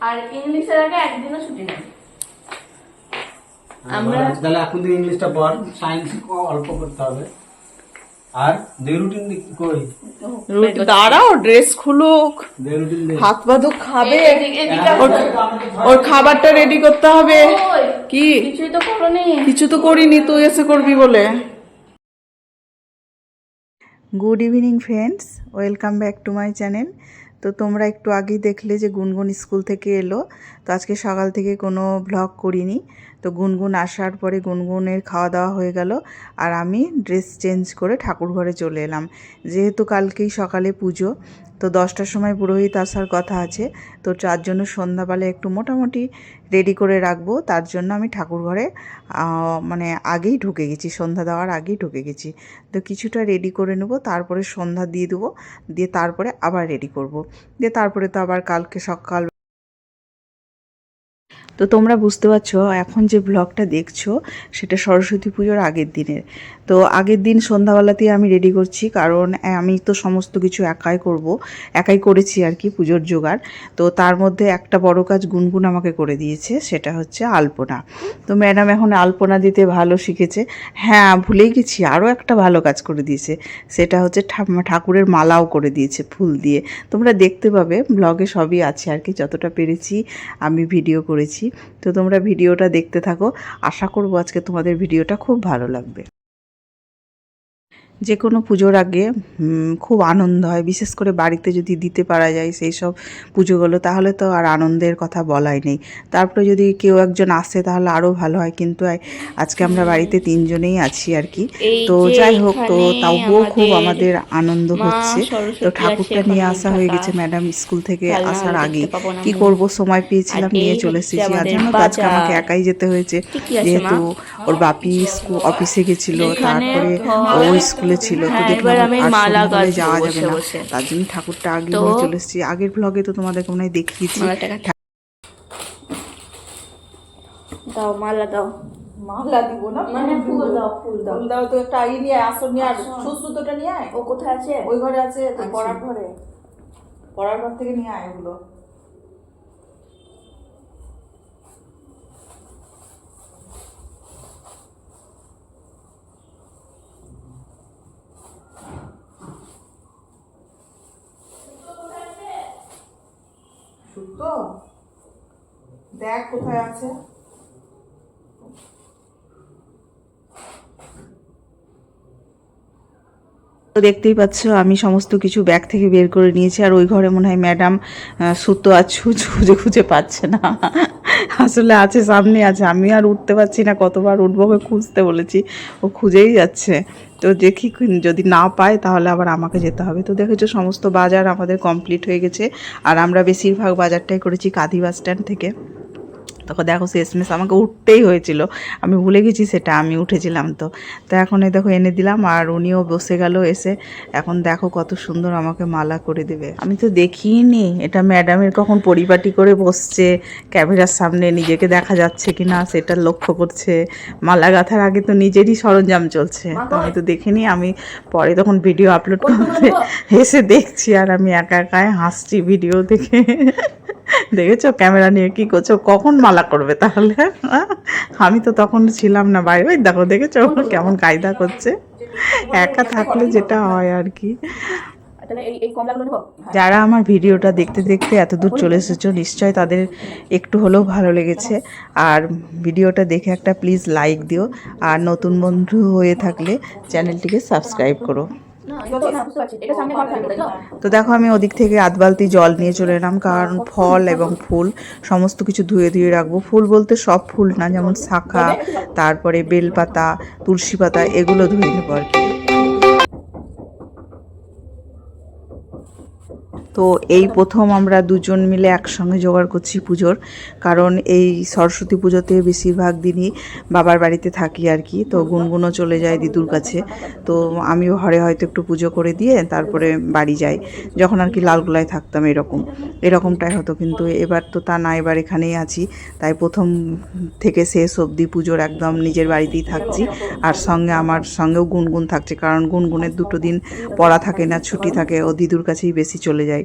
আর ইংলিশের আগে একদিনও ছুটি নেই। আমরা- আমরা তাহলে এখন থেকে ইংলিশটা পড় সায়েন্স অল্প করতে হবে। আর দে রুটিন কই? দাঁড়াও ড্রেস খুলুক। দে রুটিন দে হাত পা তো খাবে। এদিকে ওর ওর খাবারটা রেডি করতে হবে। কি? কিছুই তো করোনি। কিছু তো করিনি তুই এসে করবি বলে। Good evening friends welcome back to my channel তো তোমরা একটু আগেই দেখলে যে গুনগুন স্কুল থেকে এলো। তো আজকে সকাল থেকে কোনো ব্লগ করিনি। তো গুনগুন আসার পরে গুনগুনের খাওয়া দাওয়া হয়ে গেল আর আমি ড্রেস চেঞ্জ করে ঠাকুর ঘরে চলে এলাম। যেহেতু কালকেই সকালে পুজো, তো দশটার সময় পুরোহিত আসার কথা আছে, তো তার জন্য সন্ধ্যাবেলায় একটু মোটামুটি রেডি করে রাখব। তার জন্য আমি ঠাকুর ঘরে মানে আগেই ঢুকে গেছি, সন্ধ্যা দেওয়ার আগেই ঢুকে গেছি। তো কিছুটা রেডি করে নেব, তারপরে সন্ধ্যা দিয়ে দেবো, দিয়ে তারপরে আবার রেডি করব। দিয়ে তারপরে তো আবার কালকে সকাল তো তোমরা বুঝতে পারছ, এখন যে ব্লগটা দেখছ, সেটা সরস্বতী পুজোর আগের দিনের। তো আগের দিন সন্ধ্যাবেলাতেই আমি রেডি করছি, কারণ আমি তো সমস্ত কিছু একাই করব, একাই করেছি আর কি পুজোর জোগাড়। তো তার মধ্যে একটা বড় কাজ গুনগুন আমাকে করে দিয়েছে, সেটা হচ্ছে আলপনা। তো ম্যাডাম এখন আলপনা দিতে ভালো শিখেছে। হ্যাঁ ভুলেই গেছি, আরও একটা ভালো কাজ করে দিয়েছে। সেটা হচ্ছে ঠাকুরের মালাও করে দিয়েছে ফুল দিয়ে। তোমরা দেখতে পাবে, ব্লগে সবই আছে আর কি, যতটা পেরেছি আমি ভিডিও করেছি। তো তোমরা ভিডিওটা দেখতে থাকো। আশা করব আজকে তোমাদের ভিডিওটা খুব ভালো লাগবে। যে কোনো পুজোর আগে খুব আনন্দ হয়। বিশেষ করে বাড়িতে যদি দিতে পারা যায় সেই সব পুজোগুলো তাহলে তো আর আনন্দের কথা বলাই নেই। তারপরে যদি কেউ একজন আসে তাহলে আরও ভালো হয়। কিন্তু আজকে আমরা বাড়িতে তিনজনেই আছি আর কি। তো যাই হোক তো তাও খুব আমাদের আনন্দ হচ্ছে তো ঠাকুরটা নিয়ে আসা হয়ে গেছে ম্যাডাম স্কুল থেকে আসার আগে কি। করব? সময় পেয়েছিলাম নিয়ে চলে এসেছি। আর জন্য তো? আজকে আমাকে একাই যেতে হয়েছে। যেহেতু ওর বাপি স্কুল অফিসে গেছিল তারপরে ও স্কুলে ছিল তো হ্যাঁ, দেখলাম আমি মালা সন্ধ্যাবেলায় যাওয়া যাবে না। তার জন্য ঠাকুরটা আগে নিয়ে চলে এসেছি। আগের ব্লগে তো তোমাদেরকে মনে হয় দেখিয়েছি। দাও মালা দাও। মালা দিব না মানে ফুল দাও। ফুল দাও। ফুল দাও তো একটা ই নিয়ে আসন নিয়ে নিয়ে আয়। ও কোথায় আছে? ওই ঘরে আছে তো আচ্ছা। পড়ার ঘরে। পড়ার ঘর থেকে নিয়ে আয় ওগুলো সুতো দেখ কোথায় আছে। তো দেখতেই পাচ্ছ, আমি সমস্ত কিছু ব্যাগ থেকে বের করে নিয়েছি, আর ওই ঘরে মনে হয় ম্যাডাম সুতো আর ছুঁচ খুঁজে খুঁজে পাচ্ছে না। আসলে আছে, সামনে আছে। আমি আর উঠতে পারছি না, কতবার উঠবো ওকে খুঁজতে বলেছি। ও খুঁজেই যাচ্ছে। তো দেখি যদি না পায় তাহলে আবার আমাকে যেতে হবে। তো দেখেছ সমস্ত বাজার আমাদের কমপ্লিট হয়ে গেছে। আর আমরা বেশিরভাগ বাজারটাই করেছি কাঁদি বাস স্ট্যান্ড থেকে। তখন দেখো শেষমেশ আমাকে উঠতেই হয়েছিল। আমি ভুলে গেছি সেটা আমি উঠেছিলাম তো। তো এখন এই দেখো এনে দিলাম আর উনিও বসে গেল এসে। এখন দেখো কত সুন্দর আমাকে মালা করে দেবে। আমি তো দেখিনি এটা ম্যাডামের কখন পরিপাটি করে বসছে ক্যামেরার সামনে নিজেকে দেখা যাচ্ছে কি না সেটা লক্ষ্য করছে। মালা গাঁথার আগে তো নিজেরই সরঞ্জাম চলছে। তো আমি তো দেখিনি আমি পরে তখন ভিডিও আপলোড করতে এসে দেখছি আর আমি একা একাই হাসছি ভিডিও দেখে। দেখেছ? ক্যামেরা নিয়ে কি করছ? কখন মালা করবে তাহলে? হ্যাঁ? আমি তো তখন ছিলাম না বাইরে। ওই দেখো দেখেছ? কেমন কায়দা করছে। একা থাকলে যেটা হয় আর কি। নেব? যারা আমার ভিডিওটা দেখতে দেখতে এত দূর চলে এসেছ নিশ্চয় তাদের একটু হলেও ভালো লেগেছে। আর ভিডিওটা দেখে একটা প্লিজ লাইক দিও। আর নতুন বন্ধু হয়ে থাকলে চ্যানেলটিকে সাবস্ক্রাইব করো। তো দেখো আমি ওদিক থেকে আধ বালতি জল নিয়ে চলে এলাম কারণ ফল এবং ফুল সমস্ত কিছু ধুয়ে ধুয়ে রাখব। ফুল বলতে সব ফুল না যেমন শাখা তারপরে বেলপাতা তুলসী পাতা এগুলো ধুয়ে নেব আর কি। তো এই প্রথম আমরা দুজন মিলে একসঙ্গে জোগাড় করছি পুজোর, কারণ এই সরস্বতী পুজোতে বেশিরভাগ দিনই বাবার বাড়িতে থাকি আর কি, তো গুনগুনও চলে যায় দিদুর কাছে। তো আমিও ঘরে হয়তো একটু পুজো করে দিয়ে তারপরে বাড়ি যাই, যখন আর কি লালগোলায় থাকতাম এরকম। এরকমটাই হতো কিন্তু এবার তো তা না, এবার এখানেই আছি। তাই প্রথম থেকে শেষ অবধি পুজোর একদম নিজের বাড়িতেই থাকছি, আর সঙ্গে আমার সঙ্গেও গুনগুন থাকছে, কারণ গুনগুনের দুটো দিন পড়া থাকে না, ছুটি থাকে, ও দিদুর কাছেই বেশি চলে যায়।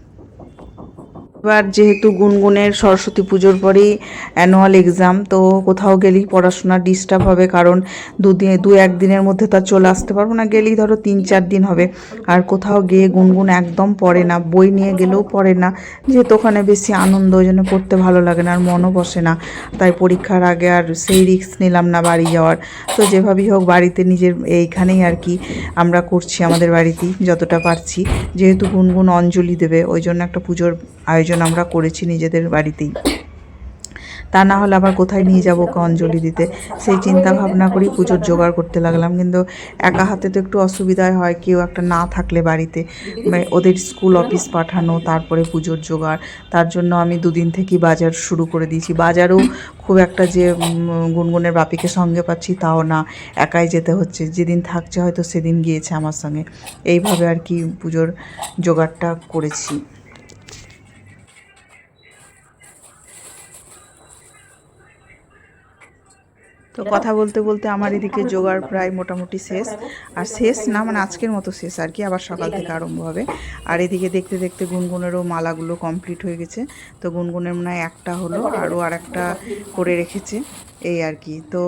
এবার যেহেতু গুনগুনের সরস্বতী পুজোর পরেই অ্যানুয়াল এক্সাম তো কোথাও গেলেই পড়াশোনা ডিস্টার্ব হবে, কারণ দুদিন দু একদিনের মধ্যে তো আর চলে আসতে পারব না, গেলেই ধরো তিন চার দিন হবে। আর কোথাও গিয়ে গুনগুন একদম পড়ে না, বই নিয়ে গেলেও পড়ে না। যেহেতু ওখানে বেশি আনন্দ, ওই জন্য পড়তে ভালো লাগে না, আর মনও বসে না। তাই পরীক্ষার আগে আর সেই রিস্ক নিলাম না বাড়ি যাওয়ার। তো যেভাবেই হোক, বাড়িতে নিজের এইখানেই আর কি আমরা করছি আমাদের বাড়িতেই, যতটা পারছি। যেহেতু গুনগুন অঞ্জলি দেবে, ওই জন্য একটা পুজোর আয়োজন আমরা করেছি নিজেদের বাড়িতেই। তা না হলে আবার কোথায় নিয়ে যাব অঞ্জলি দিতে? সেই চিন্তা ভাবনা করেই পুজোর জোগাড় করতে লাগলাম। কিন্তু একা হাতে তো একটু অসুবিধায় হয় কেউ একটা না থাকলে বাড়িতে। মানে ওদের স্কুল অফিস পাঠানো, তারপরে পুজোর জোগাড়। তার জন্য আমি দুদিন থেকেই বাজার শুরু করে দিয়েছি। বাজারও খুব একটা যে গুনগুনের বাপিকে সঙ্গে পাচ্ছি তাও না। একাই যেতে হচ্ছে। যেদিন থাকছে হয়তো সেদিন গিয়েছে আমার সঙ্গে। এইভাবে আর কি পুজোর জোগাড়টা করেছি। তো কথা বলতে বলতে আমার এদিকে জোগাড় প্রায় মোটামুটি শেষ। আর শেষ না মানে আজকের মতো শেষ আর কি আবার সকাল থেকে আরম্ভ হবে। আর এদিকে দেখতে দেখতে গুনগুনেরও মালাগুলো কমপ্লিট হয়ে গেছে। তো গুনগুনের মনে হয় একটা হলো আরও আর একটা করে রেখেছে। এই আর কি। তো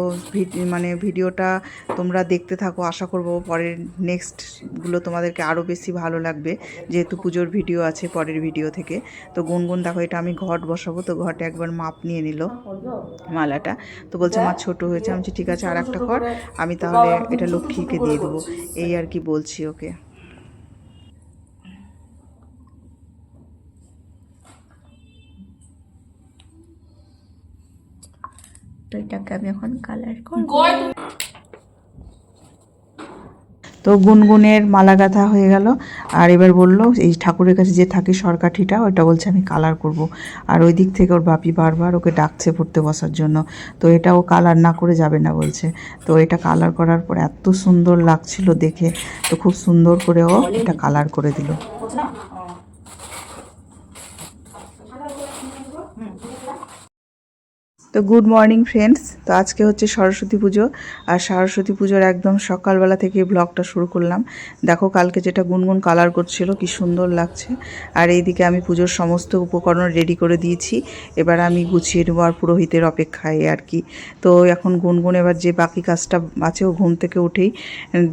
মানে ভিডিওটা তোমরা দেখতে থাকো, আশা করব পরের নেক্সটগুলো তোমাদেরকে আরও বেশি ভালো লাগবে। যেহেতু পুজোর ভিডিও আছে পরের ভিডিও থেকে। তো গুনগুন, দেখো এটা আমি ঘট বসাবো, তো ঘটে একবার মাপ নিয়ে নিল মালাটা। তো বলছে আমার ছোট হয়েছে। আমি ঠিক আছে আর একটা কর। আমি তাহলে এটা লক্ষ্মীকে দিয়ে দেবো। এই আর কি বলছি ওকে। তো এটাকে আমি এখন কালার করব। তো গুনগুনের মালা গাঁথা হয়ে গেল। আর এবার বলল এই ঠাকুরের কাছে যে থাকে সরকাঠিটা ওইটা বলছে আমি কালার করব। আর ওই দিক থেকে ওর বাপি বারবার ওকে ডাকছে পড়তে বসার জন্য। তো এটা ও কালার না করে যাবে না বলছে। তো এটা কালার করার পর এত সুন্দর লাগছিল দেখে। তো খুব সুন্দর করে ও এটা কালার করে দিল। তো গুড মর্নিং ফ্রেন্ডস তো আজকে হচ্ছে সরস্বতী পুজো, আর সরস্বতী পুজোর একদম সকালবেলা থেকে ব্লগটা শুরু করলাম। দেখো, কালকে যেটা গুনগুন কালার করছিল, কি সুন্দর লাগছে। আর এইদিকে আমি পুজোর সমস্ত উপকরণ রেডি করে দিয়েছি। এবার আমি গুছিয়ে নেব আর পুরোহিতের অপেক্ষায় আর কি। তো এখন গুনগুন এবার যে বাকি কাজটা আছে, ও ঘুম থেকে উঠেই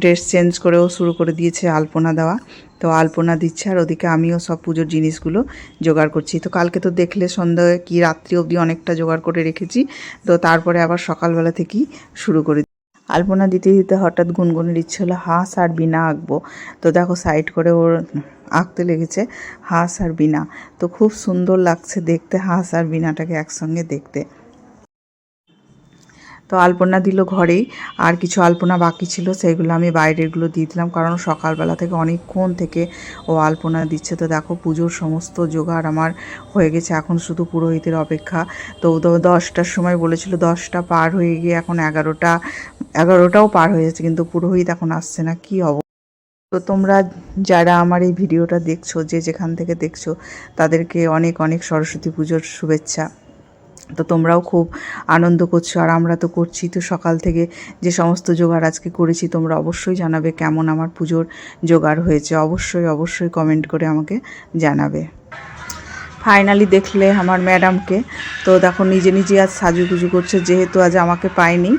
ড্রেস চেঞ্জ করেও শুরু করে দিয়েছে আলপনা দেওয়া। তো আলপনা দিচ্ছে আর ওদিকে আমিও সব পুজোর জিনিসগুলো জোগাড় করছি। তো কালকে তো দেখলে সন্ধ্যায় কি রাত্রি অবধি অনেকটা জোগাড় করে রেখেছি। তো তারপরে আবার সকালবেলা থেকেই শুরু করে। আলপনা দিতে দিতে হঠাৎ গুনগুনের ইচ্ছে হলো হাঁস আর বিনা আঁকবো। তো দেখো সাইড করে ওর আঁকতে লেগেছে হাঁস আর বিনা। তো খুব সুন্দর লাগছে দেখতে হাঁস আর বিনাটাকে একসঙ্গে দেখতে। তো আলপনা দিল ঘরেই। আর কিছু আলপনা বাকি ছিল, সেইগুলো আমি বাইরেরগুলো দিয়ে দিলাম, কারণ সকালবেলা থেকে অনেকক্ষণ থেকে ও আলপনা দিচ্ছে। তো দেখো পুজোর সমস্ত জোগাড় আমার হয়ে গেছে, এখন শুধু পুরোহিতের অপেক্ষা। তো দশটার সময় বলেছিল, দশটা পার হয়ে গিয়ে এখন এগারোটা, এগারোটাও পার হয়ে যাচ্ছে, কিন্তু পুরোহিত এখন আসছে না, কি অব? তো তোমরা যারা আমার এই ভিডিওটা দেখছ, যে যেখান থেকে দেখছ, তাদেরকে অনেক অনেক সরস্বতী পুজোর শুভেচ্ছা। তো তোমরাও খুব আনন্দ করছ আর আমরা তো করছি। তো সকাল থেকে যে সমস্ত জোগাড় আজকে করেছি তোমরা অবশ্যই জানাবে কেমন আমার পুজোর জোগাড় হয়েছে। অবশ্যই অবশ্যই কমেন্ট করে আমাকে জানাবে। ফাইনালি দেখলে আমার ম্যাডামকে তো দেখো নিজে নিজে আজ সাজুগুজু করছে যেহেতু আজ আমাকে পায়নি।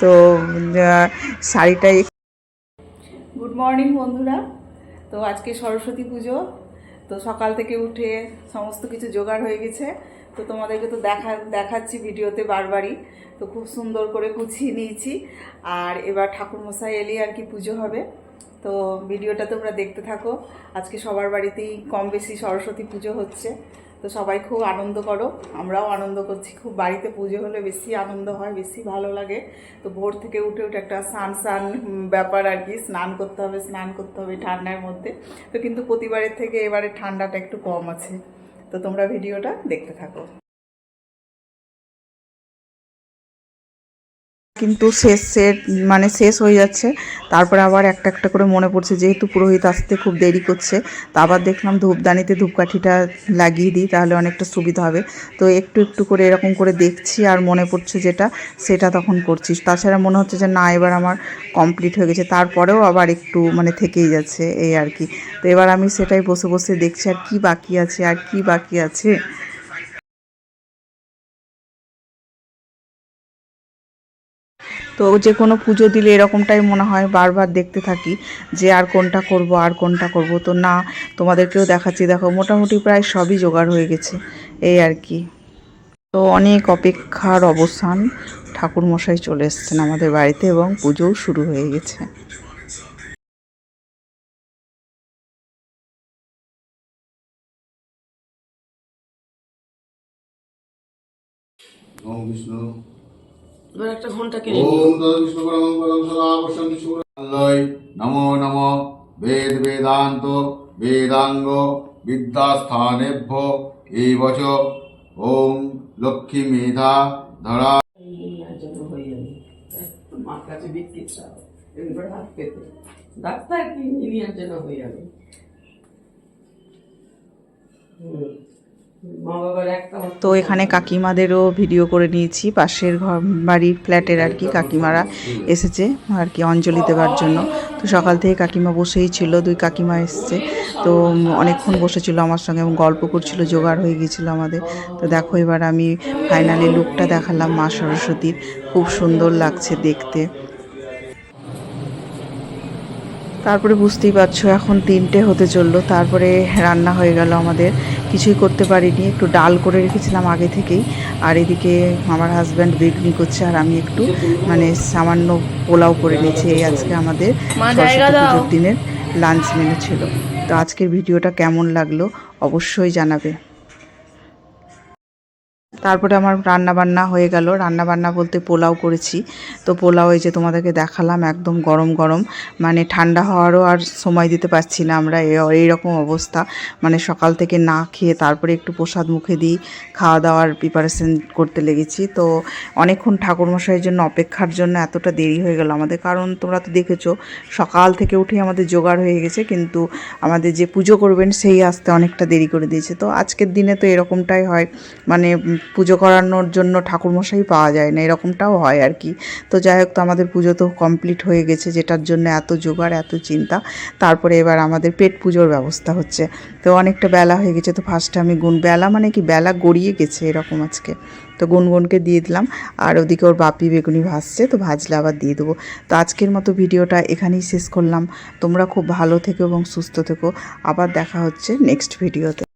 তো আহ, শাড়িটা গুড মর্নিং বন্ধুরা। তো আজকে সরস্বতী পুজো। তো সকাল থেকে উঠে সমস্ত কিছু জোগাড় হয়ে গেছে। তো তোমাদেরকে তো দেখা, দেখাচ্ছি ভিডিওতে বারবারই। তো খুব সুন্দর করে গুছিয়ে নিয়েছি। আর এবার ঠাকুরমশাই এলি আর কি পুজো হবে। তো ভিডিওটা তোমরা দেখতে থাকো। আজকে সবার বাড়িতেই কম বেশি সরস্বতী পুজো হচ্ছে। তো সবাই খুব আনন্দ করো। আমরাও আনন্দ করছি। খুব বাড়িতে পুজো হলে বেশি আনন্দ হয়, বেশি ভালো লাগে। তো ভোর থেকে উঠে উঠে একটা স্নান স্নান ব্যাপার আর কি। স্নান করতে হবে, স্নান করতে হবে ঠান্ডার মধ্যে। তো কিন্তু প্রতিবারের থেকে এবারে ঠান্ডাটা একটু কম আছে। তো তোমরা ভিডিওটা দেখতে থাকো। কিন্তু শেষ সেট মানে শেষ হয়ে যাচ্ছে। তারপরে আবার একটা একটা করে মনে পড়ছে, যেহেতু পুরোহিত আসতে খুব দেরি করছে, তা আবার দেখলাম ধূপদানিতে ধূপকাঠিটা লাগিয়ে দিই, তাহলে অনেকটা সুবিধা হবে। তো একটু একটু করে এরকম করে দেখছি আর মনে পড়ছে যেটা, সেটা তখন করছি। তাছাড়া মনে হচ্ছে যে না, এবার আমার কমপ্লিট হয়ে গেছে। তারপরেও আবার একটু মানে থেকেই যাচ্ছে এই আর কি। তো এবার আমি সেটাই বসে বসে দেখছি আর কি বাকি আছে, আর কি বাকি আছে। তো যে কোনো পুজো দিলে এরকমটাই মনে হয় বারবার দেখতে থাকি যে আর কোনটা করব, আর কোনটা করব। তো না, তোমাদেরকেও দেখাচ্ছি। দেখো, মোটামুটি প্রায় সবই জোগাড় হয়ে গেছে। এই আর কি। তো অনেক অপেক্ষার অবসান ঠাকুর মশাই চলে এসছেন আমাদের বাড়িতে এবং পুজোও শুরু হয়ে গেছে। ওম বিষ্ণু। এবার একটা ঘণ্টা কিনে ওম তদ বিষ্ণু পরমং পরম সদা বসন বিষ্ণু আল্লাহ নমো নমো। বেদ বেদান্ত বেদাঙ্গ বিদ্যাস্থানেভ্য। এই বচ ওম লক্ষ্মী মেধা ধরা। নেওয়ার জন্য যাবে। একটু মার কাছে বিক্রি চাও। এবার হাত পেতে ডাক্তার কি নেওয়ার জন্য হয়ে যাবে। হুম। তো এখানে কাকিমাদেরও ভিডিও করে নিয়েছি। পাশের ঘর বাড়ির ফ্ল্যাটের আর কি কাকিমারা এসেছে আর কি অঞ্জলি দেওয়ার জন্য। তো সকাল থেকে কাকিমা বসেই ছিল, দুই কাকিমা এসছে। তো অনেকক্ষণ বসেছিল আমার সঙ্গে এবং গল্প করছিল, জোগাড় হয়ে গিয়েছিল আমাদের। তো দেখো এবার আমি ফাইনালি লুকটা দেখালাম মা সরস্বতীর। খুব সুন্দর লাগছে দেখতে। তারপরে বুঝতেই পারছ এখন তিনটে হতে চলল। তারপরে রান্না হয়ে গেল আমাদের। কিছুই করতে পারিনি একটু ডাল করে রেখেছিলাম আগে থেকেই। আর এদিকে আমার হাজব্যান্ড বেগনি করছে আর আমি একটু মানে সামান্য পোলাও করে নিয়েছি। এই আজকে আমাদের সরস্বতী পুজোর দিনের লাঞ্চ মেনু ছিল। তো আজকের ভিডিওটা কেমন লাগল অবশ্যই জানাবে। তারপরে আমার রান্না বান্না হয়ে গেল। রান্না বান্না বলতে পোলাও করেছি। তো পোলাও এই যে তোমাদেরকে দেখালাম, একদম গরম গরম। মানে ঠান্ডা হওয়ারও আর সময় দিতে পারছি না আমরা। এ- এইরকম অবস্থা। মানে সকাল থেকে না খেয়ে তারপরে একটু প্রসাদ মুখে দিই, খাওয়া দাওয়ার প্রিপারেশন করতে লেগেছি। তো অনেকক্ষণ ঠাকুরমশাইয়ের জন্য অপেক্ষার জন্য এতটা দেরি হয়ে গেল আমাদের। কারণ তোমরা তো দেখেছ, সকাল থেকে উঠে আমাদের জোগাড় হয়ে গেছে। কিন্তু আমাদের যে পুজো করবেন, সেই আসতে অনেকটা দেরি করে দিয়েছে। তো আজকের দিনে তো এরকমটাই হয়। মানে পুজো করানোর জন্য ঠাকুরমশাই পাওয়া যায় না, এরকমটাও হয় আর কি। তো যাই হোক, তো আমাদের পুজো তো কমপ্লিট হয়ে গেছে, যেটার জন্য এত জোগাড়, এত চিন্তা। তারপরে এবার আমাদের পেট পুজোর ব্যবস্থা হচ্ছে। তো অনেকটা বেলা হয়ে গেছে, তো ফার্স্টে আমি গুণ, বেলা মানে কি, বেলা গড়িয়ে গেছে এরকম আজকে। তো গুনগুনকে দিয়ে দিলাম, আর ওদিকে ওর বাপি বেগুনি ভাজছে, তো ভাজলে আবার দিয়ে দেবো। তো আজকের মতো ভিডিওটা এখানেই শেষ করলাম। তোমরা খুব ভালো থেকো এবং সুস্থ থেকো। আবার দেখা হচ্ছে নেক্সট ভিডিওতে